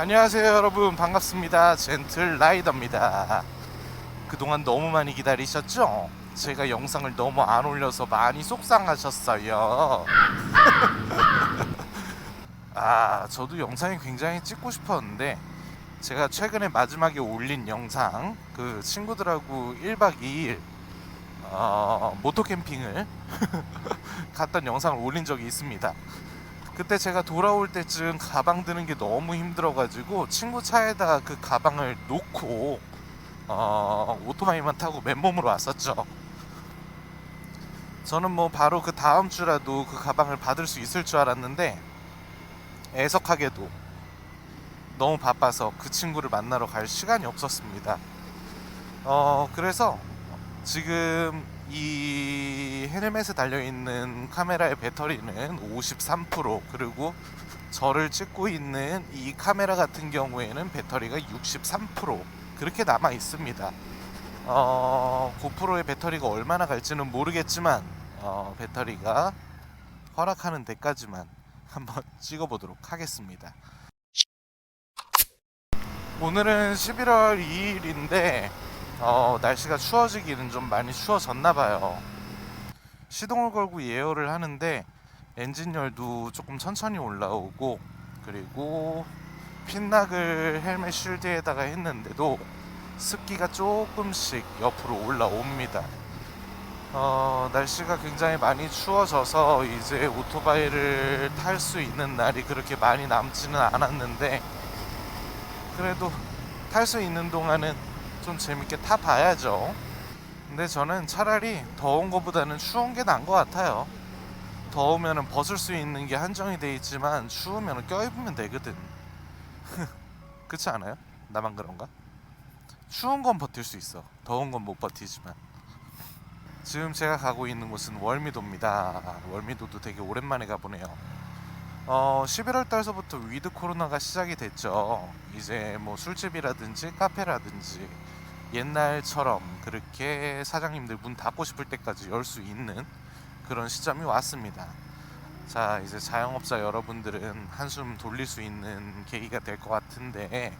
안녕하세요 여러분 반갑습니다 젠틀 라이더입니다 그동안 너무 많이 기다리셨죠? 제가 영상을 너무 안 올려서 많이 속상하셨어요 아 저도 영상이 굉장히 찍고 싶었는데 제가 최근에 마지막에 올린 영상 그 친구들하고 1박 2일 어, 모토 캠핑을 갔던 영상을 올린 적이 있습니다. 그때 제가 돌아올 때쯤 가방 드는 게 너무 힘들어가지고 친구 차에다가 그 가방을 놓고 어, 오토바이만 타고 맨몸으로 왔었죠. 저는 뭐 바로 그 다음 주라도 그 가방을 받을 수 있을 줄 알았는데 애석하게도 너무 바빠서 그 친구를 만나러 갈 시간이 없었습니다. 어 그래서 지금 이 헬멧에 달려 있는 카메라의 배터리는 53% 그리고 저를 찍고 있는 이 카메라 같은 경우에는 배터리가 63% 그렇게 남아 있습니다. 어, 고프로의 배터리가 얼마나 갈지는 모르겠지만 어, 배터리가 허락하는 데까지만 한번 찍어보도록 하겠습니다. 오늘은 11월 2일인데 어, 날씨가 추워지기는 좀 많이 추워졌나 봐요. 시동을 걸고 예열을 하는데 엔진열도 조금 천천히 올라오고 그리고 핀낙을 헬멧 쉴드에다가 했는데도 습기가 조금씩 옆으로 올라옵니다. 어, 날씨가 굉장히 많이 추워져서 이제 오토바이를 탈 수 있는 날이 그렇게 많이 남지는 않았는데 그래도 탈 수 있는 동안은 좀 재밌게 타 봐야죠. 근데 저는 차라리 더운 것보다는 추운 게 나은 것 같아요. 더우면은 벗을 수 있는 게 한정이 돼 있지만 추우면은 껴입으면 되거든. 그렇지 않아요? 나만 그런가? 추운 건 버틸 수 있어. 더운 건 못 버티지만. 지금 제가 가고 있는 곳은 월미도입니다. 월미도도 되게 오랜만에 가보네요. 어, 11월 달서부터 위드 코로나가 시작이 됐죠. 이제 뭐 술집이라든지 카페라든지 옛날처럼 그렇게 사장님들 문 닫고 싶을 때까지 열 수 있는 그런 시점이 왔습니다. 자, 이제 자영업자 여러분들은 한숨 돌릴 수 있는 계기가 될 것 같은데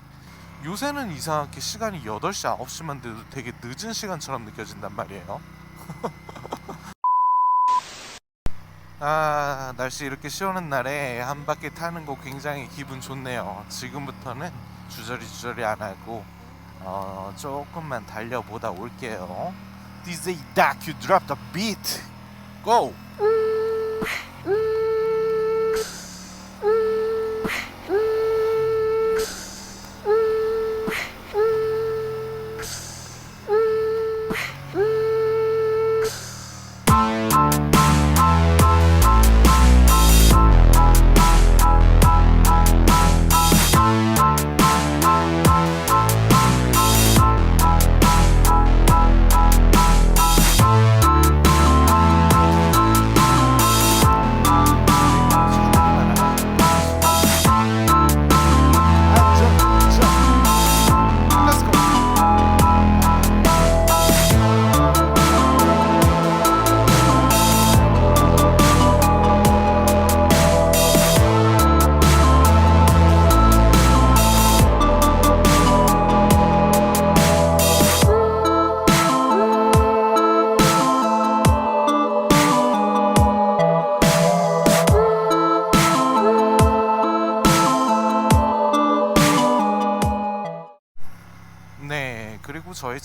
요새는 이상하게 시간이 8시, 9시만 돼도 되게 늦은 시간처럼 느껴진단 말이에요. 아 날씨 이렇게 시원한 날에 한 바퀴 타는 거 굉장히 기분 좋네요. 지금부터는 주저리 주저리 안 하고 어, 조금만 달려보다 올게요. DJ Duck, you drop the beat. Go. Let's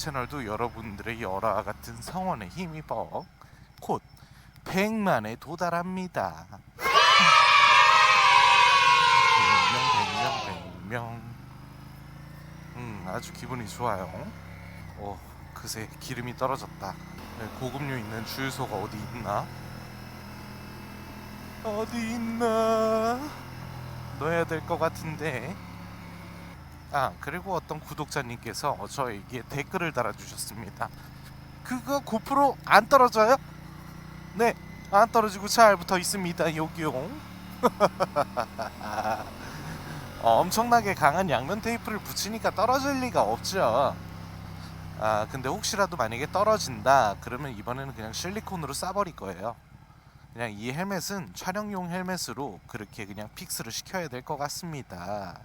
채널도 여러분들의 열화 같은 성원에 힘입어 곧 100만에 도달합니다. 100명, 100명, 100명. 음, 아주 기분이 좋아요. 어, 그새 기름이 떨어졌다. 네, 고급류 있는 주유소가 어디 있나? 어디 있나? 넣어야 될 것 같은데. 아 그리고 어떤 구독자님께서 저에게 댓글을 달아주셨습니다. 그거 고프로 안 떨어져요? 네, 안 떨어지고 잘 붙어 있습니다. 여기요. 어, 엄청나게 강한 양면 테이프를 붙이니까 떨어질 리가 없죠. 아 근데 혹시라도 만약에 떨어진다 그러면 이번에는 그냥 실리콘으로 싸버릴 거예요. 그냥 이 헬멧은 촬영용 헬멧으로 그렇게 그냥 픽스를 시켜야 될 것 같습니다.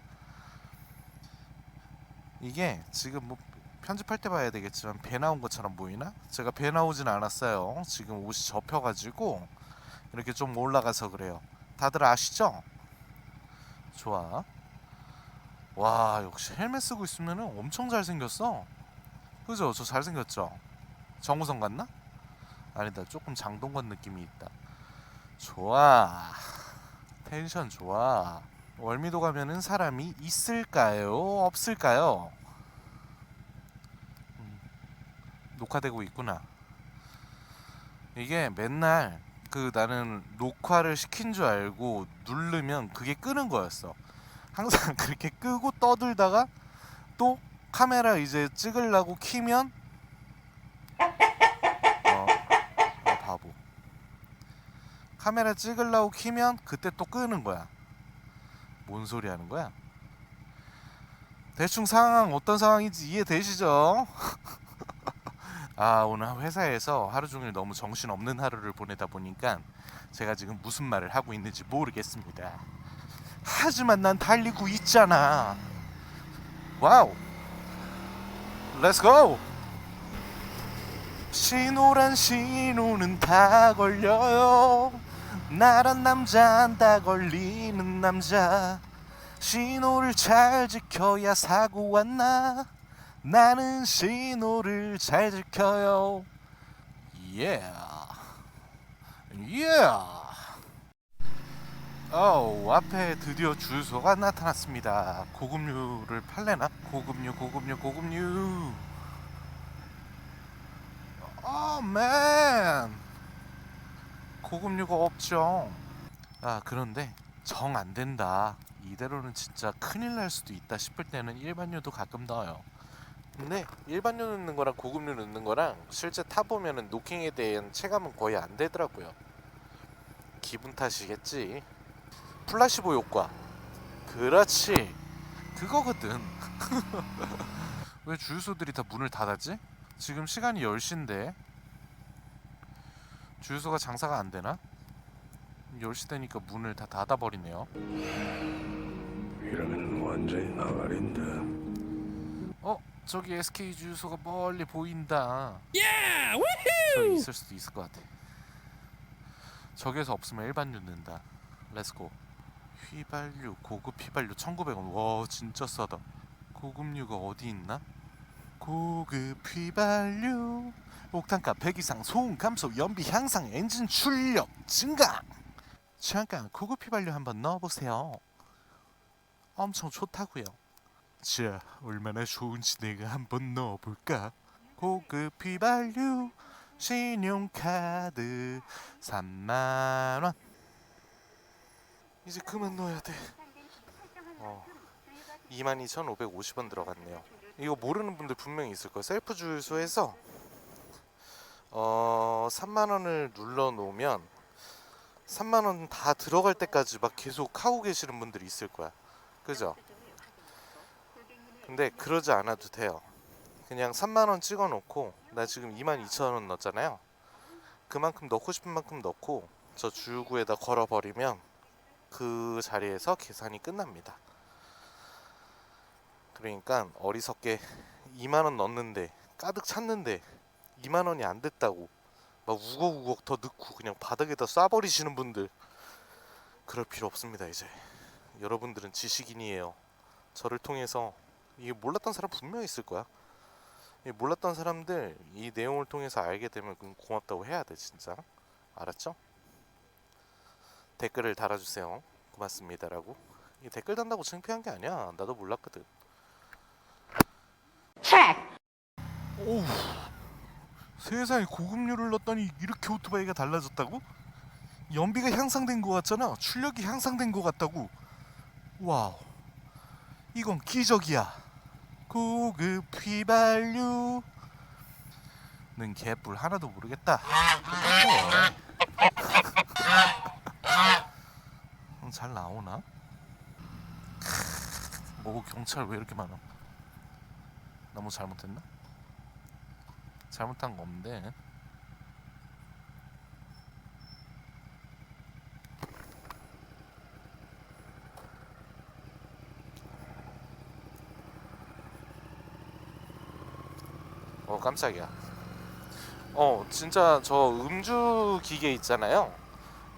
이게 지금 뭐 편집할 때 봐야 되겠지만 배 나온 것처럼 보이나? 제가 배 나오진 않았어요. 지금 옷이 접혀가지고 이렇게 좀 올라가서 그래요. 다들 아시죠? 좋아. 와 역시 헬멧 쓰고 있으면 엄청 잘생겼어. 그죠? 저 잘생겼죠? 정우성 같나? 아니다 조금 장동건 느낌이 있다. 좋아. 텐션 좋아. 월미도 가면은 사람이 있을까요? 없을까요? 음, 녹화되고 있구나. 이게 맨날 그 나는 녹화를 시킨 줄 알고 누르면 그게 끄는 거였어. 항상 그렇게 끄고 떠들다가 또 카메라 이제 찍으려고 키면 어, 어 바보. 카메라 찍으려고 키면 그때 또 끄는 거야. 뭔 소리 하는 거야? 대충 상황 어떤 상황인지 이해되시죠? 아 오늘 회사에서 하루 종일 너무 정신 없는 하루를 보내다 보니까 제가 지금 무슨 말을 하고 있는지 모르겠습니다. 하지만 난 달리고 있잖아. 와우. 렛츠 고. 신호란 신호는 다 걸려요. 나란 남자는 다 걸리는 남자. 신호를 잘 지켜야 사고 왔나? 나는 신호를 잘 지켜요. 예. 예. 어, 앞에 드디어 주유소가 나타났습니다. 고급류를 팔래나? 고급류, 고급류, 고급류. 어, 맨. 고급류가 없죠. 아, 그런데 정 안 된다. 이대로는 진짜 큰일 날 수도 있다 싶을 때는 일반류도 가끔 넣어요. 근데 일반류 넣는 거랑 고급류 넣는 거랑 실제 타 보면은 노킹에 대한 체감은 거의 안 되더라고요. 기분 탓이겠지. 플라시보 효과. 그렇지. 그거거든. 왜 주유소들이 다 문을 닫았지? 지금 시간이 10시인데 주유소가 장사가 안 되나? 10시 되니까 문을 다 닫아버리네요. 이러면 완전히 나가린다. 어? 저기 SK 주유소가 멀리 보인다. 저기 있을 수도 있을 것 같아. 저기에서 없으면 일반 넣는다. 렛츠고. 휘발유 고급 휘발유 1,900원. 와 진짜 싸다. 고급류가 어디 있나? 고급 휘발유 옥탄가 100 이상 소음 감소 연비 향상 엔진 출력 증가. 잠깐 고급 휘발유 한번 넣어보세요. 엄청 좋다고요. 자, 얼마나 좋은지 내가 한번 넣어볼까? 고급 휘발유 신용카드 3만 원. 이제 그만 넣어야 돼. 어, 22,550원 들어갔네요. 이거 모르는 분들 분명히 있을 거예요. 셀프 주유소에서 어 3만 원을 눌러 놓으면 3만 원 다 들어갈 때까지 막 계속 하고 계시는 분들이 있을 거야. 그죠? 근데 그러지 않아도 돼요. 그냥 3만 원 찍어 놓고 나 지금 2만 2천 원 넣었잖아요. 그만큼 넣고 싶은 만큼 넣고 저 주유구에다 걸어 버리면 그 자리에서 계산이 끝납니다. 그러니까 어리석게 2만 원 넣었는데 가득 찼는데 2만 원이 안 됐다고. 막 우걱우걱 더 넣고 그냥 바닥에다 쏴버리시는 분들. 그럴 필요 없습니다 이제. 여러분들은 지식인이에요. 저를 통해서 이게 몰랐던 사람 분명히 있을 거야. 이 몰랐던 사람들 이 내용을 통해서 알게 되면 고맙다고 해야 돼 진짜. 알았죠? 댓글을 달아주세요. 고맙습니다라고. 이 댓글 단다고 창피한 게 아니야. 나도 몰랐거든. 오우 세상에 고급류를 넣었더니 이렇게 오토바이가 달라졌다고? 연비가 향상된 것 같잖아 출력이 향상된 것 같다고 와우 이건 기적이야 고급 휘발유 는 개뿔 하나도 모르겠다 음, 잘 나오나? 뭐 경찰 왜 이렇게 많아? 나 뭐 잘못했나? 잘못한 거 없는데. 어 깜짝이야. 어 진짜 저 음주 기계 있잖아요.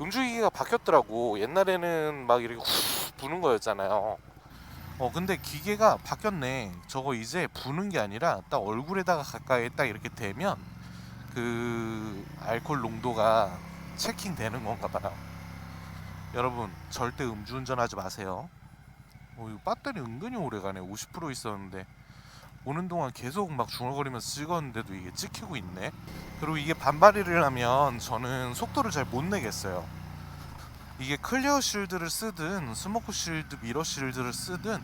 음주 기계가 바뀌었더라고. 옛날에는 막 이렇게 후 부는 거였잖아요 어 근데 기계가 바뀌었네. 저거 이제 부는 게 아니라 딱 얼굴에다가 가까이 딱 이렇게 대면 그 알코올 농도가 체킹되는 건가 봐요. 여러분 절대 음주운전 하지 마세요. 어 이거 배터리 은근히 오래가네. 50% 있었는데. 오는 동안 계속 막 중얼거리면서 찍었는데도 이게 찍히고 있네. 그리고 이게 반발이를 하면 저는 속도를 잘 못 내겠어요. 이게 클리어 실드를 쓰든 스모크 실드, 미러 실드를 쓰든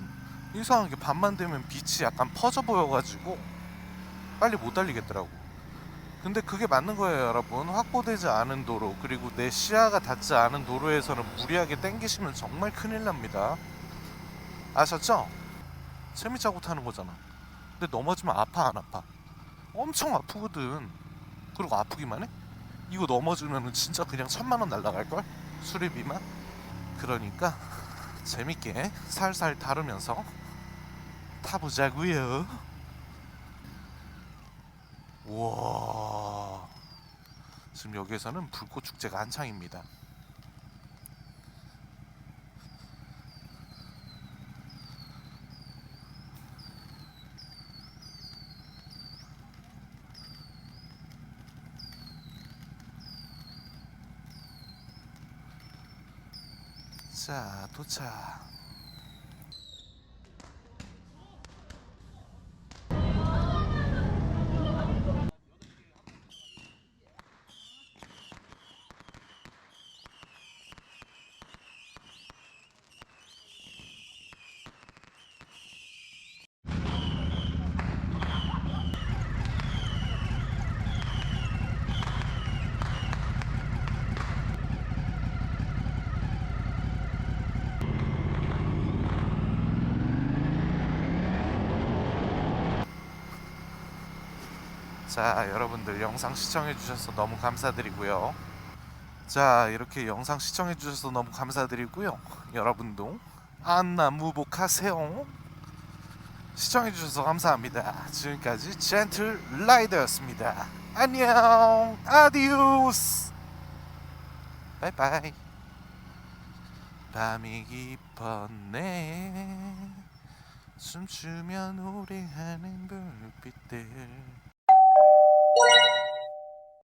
이상하게 밤만 되면 빛이 약간 퍼져 보여가지고 빨리 못 달리겠더라고. 근데 그게 맞는 거예요, 여러분. 확보되지 않은 도로 그리고 내 시야가 닿지 않은 도로에서는 무리하게 땡기시면 정말 큰일 납니다. 아셨죠? 재미자고 타는 거잖아. 근데 넘어지면 아파 안 아파? 엄청 아프거든. 그리고 아프기만 해? 이거 넘어지면은 진짜 그냥 천만 원 날라갈 걸? 수리비만? 그러니까 재밌게 살살 다루면서 타보자고요. 우와. 지금 여기에서는 불꽃 축제가 한창입니다. 자, 도착. 자, 여러분들 영상 시청해 주셔서 너무 감사드리고요. 자, 이렇게 영상 시청해 주셔서 너무 감사드리고요. 여러분도 안나 무복하세요. 시청해 주셔서 감사합니다. 지금까지 젠틀 라이더였습니다. 안녕. 아디오스. 바이바이. 밤이 깊었네. 춤추며 노래하는 불빛들